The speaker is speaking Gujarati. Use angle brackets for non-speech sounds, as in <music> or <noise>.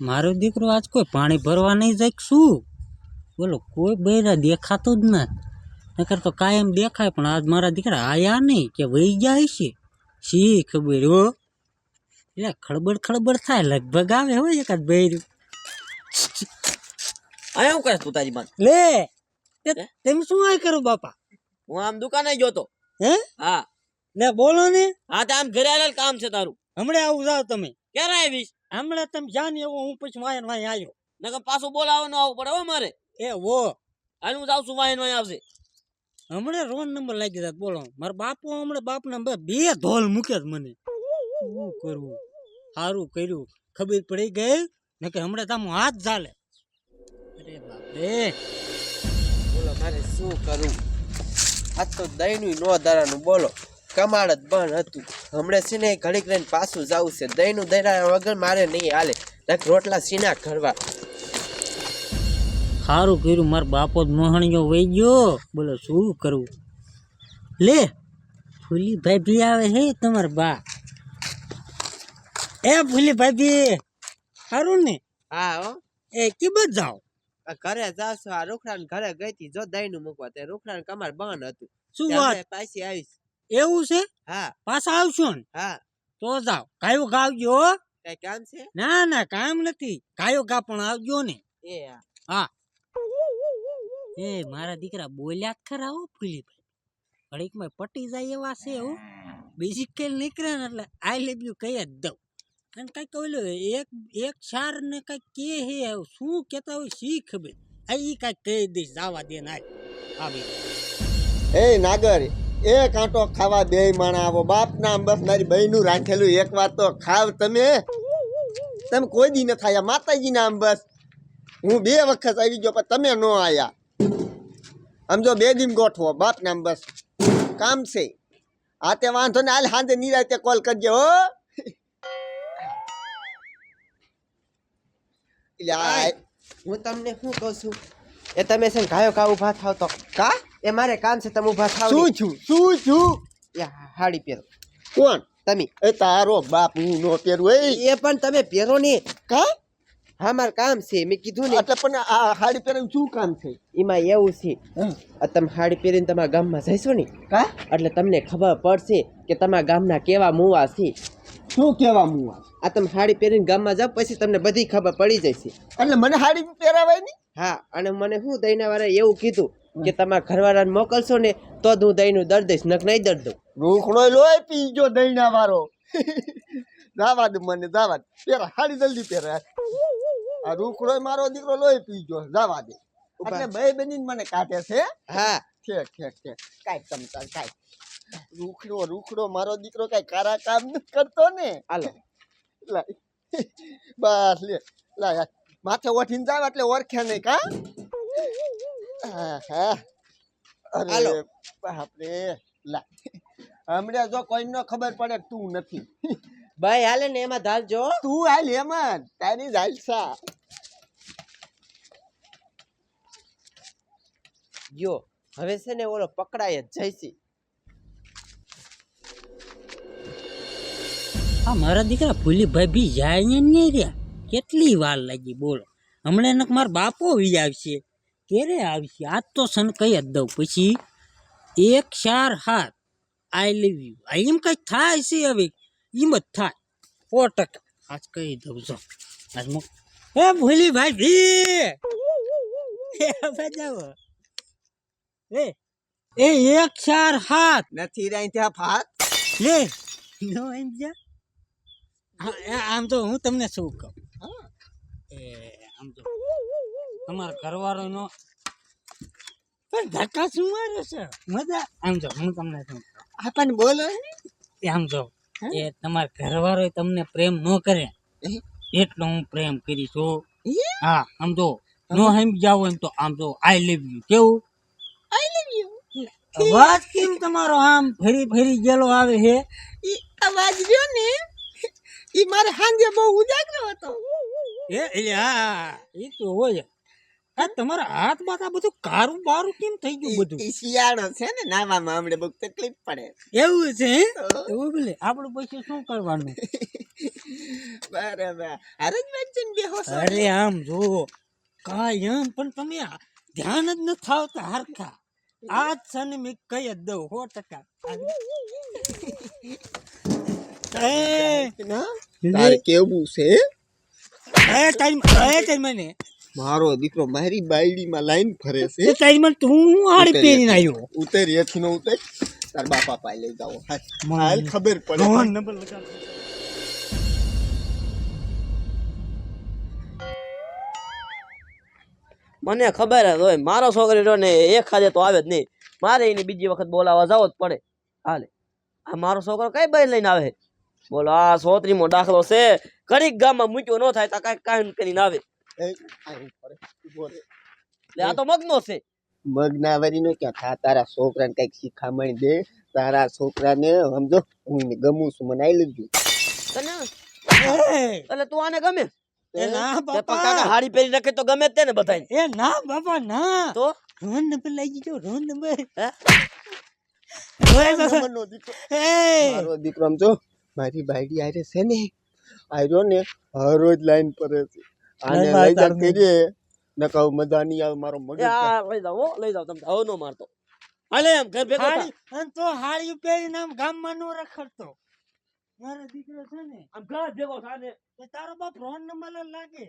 મારો દીકરો આજ કોઈ પાણી ભરવા નહીં જાય શું? બોલો કોઈ બૈરા દેખાતું જ ના. નકર તો કાયમ દેખાય પણ આજ મારા દીકરા આયા નહીં કે વહી જાય છે? શી ખબર હો? એટલે ખળબડ ખળબડ થાય લગભગ આવે હોય એકાદ બૈરું. અહીંયા હું કરે તું તારી બાન લે તેમ શું આ કરું બાપા? હું આમ દુકાને જોતો હે? હા. લે બોલો ને. હા તો આમ ઘરે આવેલ કામ છે તારું? હમણાં આવું જાવ તમે. ક્યારે આવીશ? હમણાં તમે જાણ એવો હું પછી વાયન વાય આવ્યો નકર પાછું બોલાવવાનું આવવું પડે હો મારે. એ વો હાલ હું જાઉં છું વાયન વાય આવશે હમણાં રોન નંબર લાગી જાય બોલો. મારા બાપુ હમણાં બાપના બે બે ધોલ મૂકે જ મને. શું કરવું? સારું કર્યું. ખબર પડી ગઈ? ને કે હમણાં તામું હાથ ચાલે અરે બાપ રે બોલો મારે શું કરું આ તો દહીંનું નો દારાનું બોલો. કમાડ જ બંધ હતું. હમણાં છે ને ઘડીક લઈને પાછું જવું છે. દહીંનું દહીં વગર મારે નહીં હાલે. રોટલા સીના કરવા સારું કર્યું મારા બાપો જ મોહણીયો વહી ગયો. બોલો શું કરવું? લે ફૂલી ભાભી આવે હે તમાર બા. એ ફૂલી ભાભી સારું ને? હા એ કિંમત જાઓ? આ ઘરે જાશો આ રૂખડાને ઘરે ગઈ હતી જો દહીં નું મૂકવા. તે રૂખડાને કમાર બંધ હતું. શું વાત? પાછી આવીશ. એવું છે? હા. પાછા આવશો ને? હા. તો જાઓ. કાયો ગાવજો હો. કઈ કામ છે? ના ના કામ નથી. કાયો ગા પણ આવજો ને. એ હા. હા. એ મારા દીકરા બોલ્યા જ ખરા હો ફૂલીભાઈ ઘડીકમાં પટી જાય એવા છે હો. બીજી કેલ નીકળે ને એટલે આઈ લેવ યુ કહી જ દઉં. અને કંઈક ઓલું એક એક ચાર ને કંઈક કે હે શું કહેતા હોય શી ખબર? આ ઈ કંઈક કહી દઈશ જાવા દે ના આવી એ નાગર એ કાંટો ખાવા બે માણા આવો. બાપ નામ બસ મારી બહેનું રાખેલું એક વાર તો ખાવ તમે. તમે કોઈ દી ન થાય માતાજી નામ બસ. હું બે વખત આવી ગયો પણ તમે ન આવ્યા આમ જો બે દિન ગોઠવો બાપ નામ બસ. કામ છે. આ તે વાંધો ને હાલ સાંજે નિરાતે કોલ કરજો હો. હું તમને શું કહું છું? એ તમે છે ગાયો કા ઊભા થાવ તો. કા? એ મારે કામ છે તમે ઊભા થાવ શું છું શું છું યા હાડી પહેરો. કોણ? તમે. એ તારો બાપ હું નો પહેરું એ. એ પણ તમે પહેરો ને કા? હા મારે કામ છે મેં કીધું ને. એટલે પણ આ હાડી પહેરવાનું શું કામ છે? એમાં એવું છે. આ તમે હાડી પહેરીને તમારા ગામમાં જઈશો ને. કા? એટલે તમને ખબર પડશે કે તમારા ગામના કેવા મુવા છે. શું કેવા મુવા? આ તમે હાડી પહેરીને ગામમાં જાવ પછી તમને બધી ખબર પડી જશે. એટલે મને હાડી પહેરાવાયની હા અને મને શું દઈને વાળા એવું કીધું? કે તમારા ઘરવાળાને મોકલશો ને તો જ હું દહીંનું દર દઈશ નક નહીં દર દઉં. રૂખડો લોહી પીજો દહીંના વાળો જાવા દે મને જાવા દે. પહેરા હાડી જલ્દી પહેરા. આ રૂખડો મારો દીકરો લોહી પીજો જાવા દે. એટલે બે બેની મને કાઢે છે. હા. ઠેક ઠેક ઠેક. કાંઈક તમ તાર કાંઈક રૂખડો રૂખડો મારો દીકરો કાંઈ કારા કામ નથી કરતો ને? હાલો. લાય. બસ લે લાય માથે ઓઠીને જાવ એટલે ઓળખ્યા નહીં કા. હાલો. બાપરે. લા. હમણાં જો કોઈને ખબર પડે તું નથી. ભાઈ હાલે ને એમાં ધારજો તું હાલ એમાં. તારી જ હાલસા હવે છે ને ઓલો પકડાય જ જઈશી. આ મારા દીકરા ભૂલી ભાઈ બી જાય ને નહીં રહ્યા. કેટલી વાર લાગી બોલો. હમણાં નક મારા બાપો વી આવશે ક્યારે આવશે આજ તો સન કહી જ દઉં. પછી એક ચાર હાથ. આઈ લીવ યુ આ એમ કંઈક થાય છે હવે? એમ જ થાય. સો ટકા. આજ કહી દઉં છો. આજ મુક એ ભૂલી ભાઈ ભી! બજાવો એ એ એક ચાર હાથ. નથી રહી ત્યાં ફાત લે. નો એમ જા. હા, આમ તો હું તમને શું કહું? એ આમ તો તમારા ઘરવાળાનો પણ ધક્કા શું મારે છે? મજા. આમ જો હું તમને શું આપણને બોલો એ આમ જો એ તમારા ઘરવાળો તમને પ્રેમ ન કરે. એટલો હું પ્રેમ કરી છું. હા? આમ જો નો હેમ. જાવ એમ તો આમ જો આઈ લીવ યુ કેવું? આઈ લવ યુ અવાજ કેમ તમારો આમ ફરી ફરી ગયેલો આવે હે એ અવાજ રહ્યો ને એ મારે સાંજે બહુ ઉજાગરો હતો. એ હા એ તો હોય. આ તમારા હાથ આ બધું કારું બારું કેમ થઈ ગયું બધું? શિયાળો છે ને નાવામાં હમણે બહુ તકલીફ પડે. એવું છે એવું ભલે. આપણું પછી શું કરવાનું? <laughs> બરાબર. અરે બેન બેહો અરે આમ જો કાંઈ એમ પણ તમે ધ્યાન જ ન થાવતા હરખા. આ જ છે ને મેં કહી જ દઉં સો ટકા. કેવું છે? એ ટાઈમ એ ટાઈમ ને મારો દીકરો મારી બાયડીમાં લાઈન ફરે છે. એ ટાઈમ તું હું આડી પહેરીને આવ્યો. ઉતર એથી નો ઉતર. તાર બાપા પાઈ લઈ જાઓ. હાલ હાલ ખબર પડે. ફોન નંબર લગાવ મને ખબર જ હોય મારો છોકરી રહ્યો ને એક ખાજે તો આવે જ નહીં. મારે એને બીજી વખત બોલાવવા જાવ જ પડે. હાલે. આ મારો છોકરો કઈ બાઈ લઈને આવે? બોલો આ સોત્રીમો દાખલો છે. ઘડીક ગામમાં મૂક્યો ન થાય તો કાંઈક કાંઈ કરીને આવે. એટલે આ તો મગનો છે. મગનાવરી નો ક્યાં? થા તારા છોકરાને કંઈક શીખામણ દે. તારા છોકરાને સમજો હું ગમું છું મને આઈ લીધું તને? એટલે તું આને ગમે? એ ના બાપા. કાકા હાડી પહેરી રાખે તો ગમે તે ને બધાય એ ના બાપા ના. તો? રોહન નંબર લઈ ગયો રોન નંબર. મારો દીકરો આમ જો મારી બાયડી આરે છે ને આર્યો ને હરોજ લાઈન પર છે આને લઈ જા કેજે નકર મજા નહીં આવે મારો મગજ આ લઈ જાવો લઈ જાવ તમે આવો નો મારતો. હાલે એમ ઘર ભેગો અને તો હાડી પહેરીને આમ ગામમાં નો રખડતો. મારો દીકરો છે ને આમ ઘર ભેગો થાને તારો બાપ રોન નંબર લાગે.